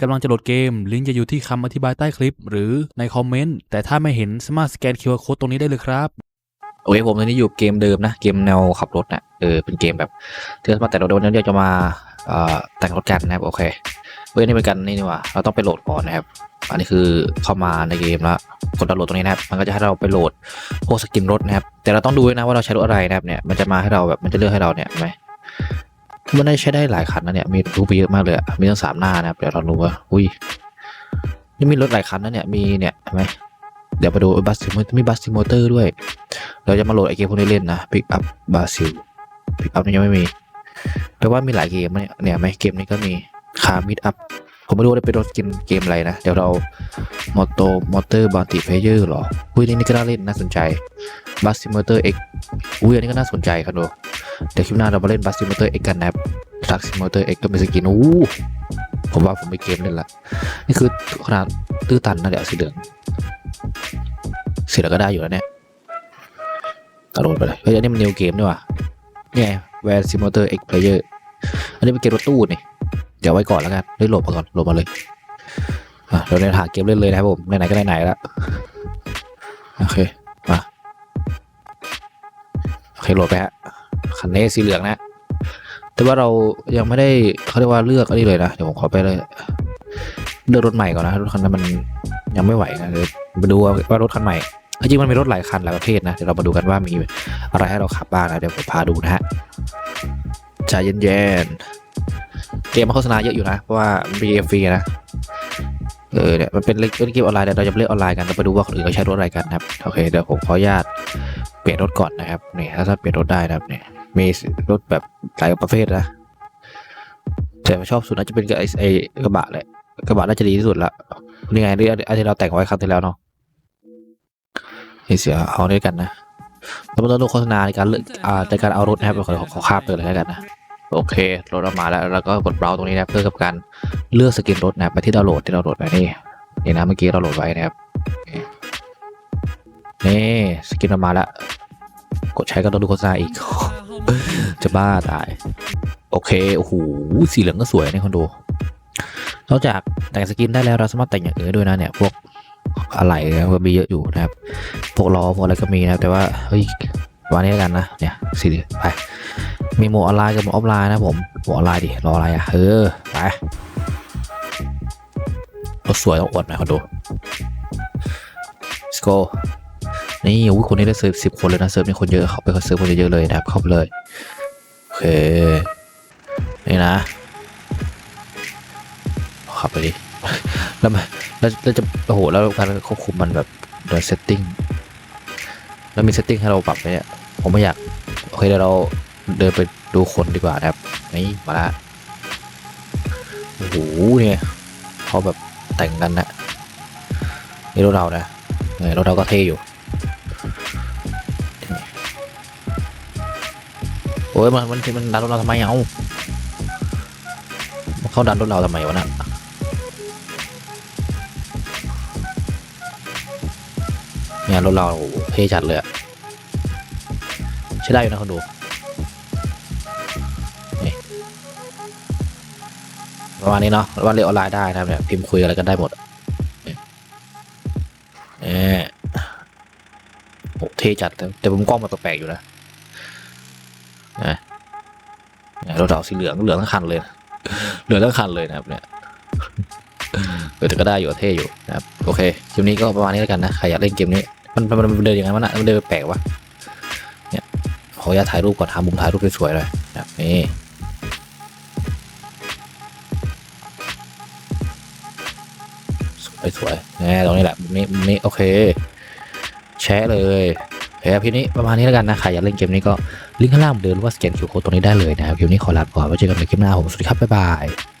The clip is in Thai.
กำลังจะโหลดเกม ลิงก์จะอยู่ที่คำอธิบายใต้คลิป หรือในคอมเมนต์ แต่ถ้าไม่เห็นสามารถสแกน QR Code ตรงนี้ได้เลยครับ โอเคผมตอนนี้อยู่เกมเดิมนะ เกมแนวขับรถนะเออเป็นเกมแบบที่เรามาแต่เราโดนเดี๋ยวจะมาเอ่อแต่งรถกันนะครับโอเคเว้ยนี่เป็นกันนี่นี่ว่าเราต้องไปโหลดก่อนนะครับ อันนี้คือเข้ามาในเกมแล้วกดดาวน์โหลดตรงนี้นะครับ มันก็จะให้เราไปโหลดพวกสกินรถนะครับ แต่เราต้องดูนะว่าเราใช้รถอะไรนะครับเนี่ยมันจะมาให้เราแบบมันจะเลือกให้เราเนี่ยไหม มันได้ใช้ได้หลายคันนะเนี่ยมีรูปเยอะมากเลยอะมีทั้งสามหน้านะครับเดี๋ยวเราดูว่าอุ้ยนี่มีรถหลายคันนะเนี่ยมีเนี่ยเห็นไหมเดี๋ยวไปดูบัสซิมมีบัสซิมเตอร์ด้วย เราจะมาโหลดไอเกมพวกนี้เล่นนะ Pick Up Brazil Pick Up นี่ยังไม่มีแปลว่ามีหลายเกมเนี่ยเนี่ยไหมเกมนี้ก็มีคาร์มิดอัพผมไม่รู้ว่าเป็นรถกินเกมอะไรนะ เดี๋ยวเรามอโตมอเตอร์บัลติเพเยอร์หรออุ้ยนี่ก็น่าเล่นน่าสนใจบัสซิมเตอร์เอ็กอุ้ยอันนี้ก็น่าสนใจครับดู เดี๋ยวคลิปหน้าเรามาเล่นบัสซิมเตอร์เอ็กกันนะครับทรัคซิมเตอร์เอ็กก็เป็นสกินอู้ผมว่าผมไม่เกมเล่นละนี่คือขนาดตื้อตันนะเดี๋ยวสีเหลืองสีเหลืองก็ได้อยู่แล้วเนี่ยกระโดดไปเลยเฮ้ยอันนี้มันนิวเกมด้วยว่ะเนี่ยแวร์ซิมเตอร์เอ็กเพลเยอร์อันนี้เป็นเกมรถตู้นี่เดี๋ยวไว้ก่อนแล้วกันได้โหลดมาก่อนโหลดมาเลยอะเราเล่นหาเกมเล่นเลยนะครับผมไหนๆก็ไหนๆแล้วโอเคมาโอเคโหลดไปฮะ คันนี้สีเหลืองนะ แต่ว่าเรายังไม่ได้เขาเรียกว่าเลือกอันนี้เลยนะเดี๋ยวผมขอไปเลยเลือกรถใหม่ก่อนนะรถคันนั้นมันยังไม่ไหวนะเดี๋ยวมาดูว่ารถคันใหม่จริงมันมีรถหลายคันหลายประเภทนะเดี๋ยวเรามาดูกันว่ามีอะไรให้เราขับบ้างนะเดี๋ยวผมพาดูนะฮะใจเย็นๆเกมมันโฆษณาเยอะอยู่นะเพราะว่ามันมีฟรีนะเออเนี่ยมันเป็นเล่นเกมออนไลน์เดี๋ยวเราจะเล่นออนไลน์กันเราไปดูว่าคนอื่นเขาใช้รถอะไรกันนะครับโอเคเดี๋ยวผมขออนุญาตเปลี่ยนรถก่อนนะครับนี่ถ้าถ้าเปลี่ยนรถได้นะครับเนี่ย มีรถแบบหลายประเภทนะแต่ชอบสุดน่าจะเป็นไอ้ไอ้กระบะแหละกระบะน่าจะดีที่สุดละนี่ไงนี่อันที่เราแต่งไว้ครั้งที่แล้วเนาะนี่เสียเอาด้วยกันนะแล้วมันต้องดูโฆษณาในการเลือกอ่าในการเอารถนะครับขอขอข้ามไปเลยแล้วกันนะโอเครถออกมาแล้วแล้วก็กดเบราว์ตรงนี้นะเพื่อกับการเลือกสกินรถนะไปที่ดาวน์โหลดที่เราโหลดไว้นี่นี่นะเมื่อกี้เราโหลดไว้นะครับนี่สกินออกมาแล้วกดใช้ก็ต้องดูโฆษณาอีก จะบ้าตาย โอเค โอ้โห สีเหลืองก็สวยนี่คนดูนอกจากแต่งสกินได้แล้วเราสามารถแต่งอย่างอื่นได้ด้วยนะเนี่ย พวกอะไรนะก็มีเยอะอยู่นะครับ พวกล้อพวกอะไรก็มีนะครับ แต่ว่า เฮ้ยวันนี้แล้วกันนะ เนี่ยสีไป มีโมออนไลน์กับโมออฟไลน์นะผมโมออนไลน์ดิ รออะไรอะ เออ ไปรถสวยต้องอวดหน่อยคนดู let's go นี่อุ้ยคนนี้ได้เซิร์ฟสิบคนเลยนะเซิร์ฟมีคนเยอะเขาไปเซิร์ฟคนเยอะเลยนะครับเข้าไปเลยโอเคนี่นะขับไปดิแล้วมันแล้วแล้วจะโอ้โหแล้วการควบคุมมันแบบโดยเซตติ้งแล้วมีเซตติ้งให้เราปรับไหมเนี่ยผมไม่อยากโอเคเดี๋ยวเราเดินไปดูคนดีกว่านะครับนี่มาละโอ้โหเนี่ยเขาแบบแต่งกันนะนี่รถเรานะเนี่ยรถเราก็เท่อยู่ อ้ยมันมันมันดันรถเราทำไมเอามันเขาดันรถเราทำไมวะนะเนี่ยรถเราโอ้เท่จัดเลยอะใช้ได้อยู่นะคนดูประมาณนี้เนาะว่าเรียนออนไลน์ได้นะครับเนี่ยพิมพ์คุยอะไรกันได้หมดเนี่ยโอ้เท่จัดแต่แต่ผมกล้องมันแปลกๆอยู่นะ นะรถเราสีเหลืองเหลืองทั้งคันเลยเหลืองทั้งคันเลยนะครับเนี่ยเออแต่ก็ได้อยู่เท่อยู่นะครับโอเคคลิปนี้ก็ประมาณนี้แล้วกันนะใครอยากเล่นเกมนี้ มันมันมันเดินยังไงวะน่ะมันเดินแปลกวะเนี่ยขออนุญาตถ่ายรูปก่อนหามุมถ่ายรูปสวยๆเลยนะครับนี่สวยๆน่ตรงนี้แหละมุมนี้มุมนี้โอเค แชะเลย เออคลิปนี้ประมาณนี้แล้วกันนะใครอยากเล่นเกมนี้ก็ลิงก์ข้างล่างเดินหรือว่าสแกนคิวโค้ดตรงนี้ได้เลยนะครับคลิปนี้ขอลาไปก่อนไว้เจอกันในคลิปหน้าผมสวัสดีครับบ๊ายบาย